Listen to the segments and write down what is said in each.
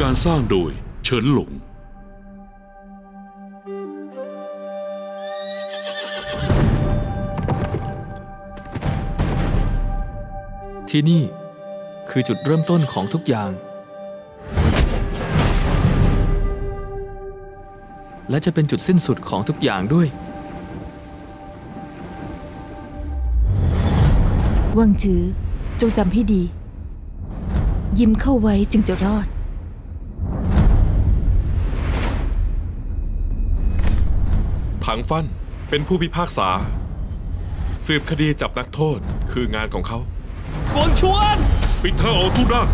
การสร้างโดยเฉินหลง ที่นี่คือจุดเริ่มต้นของทุกอย่าง และจะเป็นจุดสิ้นสุดของทุกอย่างด้วย วังจือจงจำให้ดี ยิ้มเข้าไว้จึงจะรอด ถังฟันเป็นผู้พิพากษา สืบคดีจับนักโทษคืองานของเขา กวงชวน ปิดเธอเอาทุกด้าน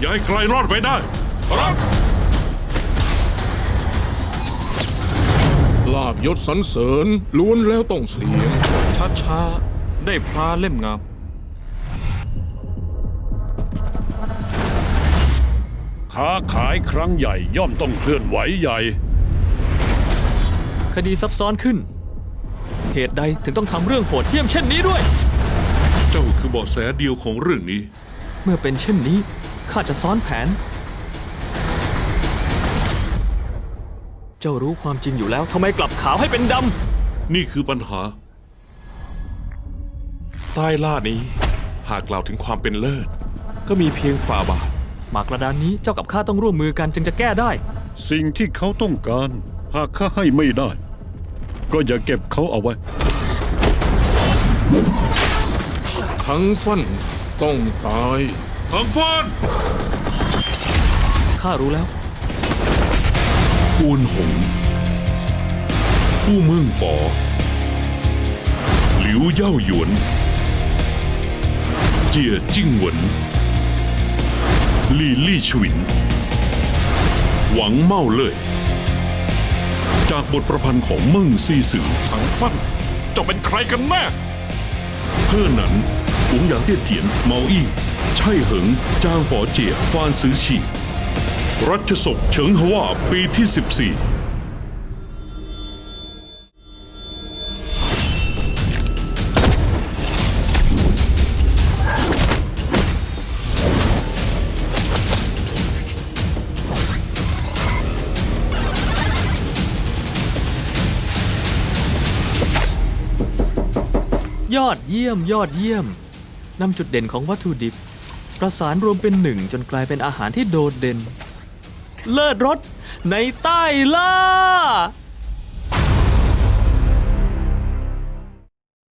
อย่าให้ใครรอดไปได้ ครับ ลาบยศสรรเสริญล้วนแล้วต้องเสีย ช้าๆได้พระเล่มงาม ค้าขายครั้งใหญ่ย่อมต้องเคลื่อนไหวใหญ่ คดีซับซ้อนขึ้น เหตุใดถึงต้องทำเรื่องโหดเหี้ยมเช่นนี้ด้วย เจ้าคือเบาะแสเดียวของเรื่องนี้ เมื่อเป็นเช่นนี้ข้าจะซ้อนแผน เจ้ารู้ความจริงอยู่แล้วทำไมกลับขาวให้เป็นดนี่คือปัญหา ใต้ล่านี้ หากกล่าวถึงความเป็นเลิศ ก็มีเพียงฝ่าบาทำหมากระดานนี้เจ้ากับข้าต้องร่วมมือกันจึงจะแก้ได้ สิ่งที่เขาต้องการ หากข้าให้ไม่ได้ ก็อย่าเก็บเขาเอาไว้ ทั้งฟันต้องตายทางฟ้านข้ารู้แล้วกวนหง ผู้เมืองปอ หลิวเย่าหยวน เจียจิ้งเหวินลี่ลี่ชวิน หวังเมาเลย จากบทประพันธ์ของเมิ่งซีสือถังฟันเจ้าเป็นใครกันแน่เพื่อนั้นหงหยางเตี้ยเถียนเมาอี้ใช่เหิงจางปอเจียฟานซื้อฉีรัชศกเฉิงฮว่าปีที่ 14 ยอดเยี่ยมยอดเยี่ยมนำจุดเด่นของวัตถุดิบ ประสานรวมเป็นหนึ่งจนกลายเป็นอาหารที่โดดเด่น เลิศรสในใต้ล่า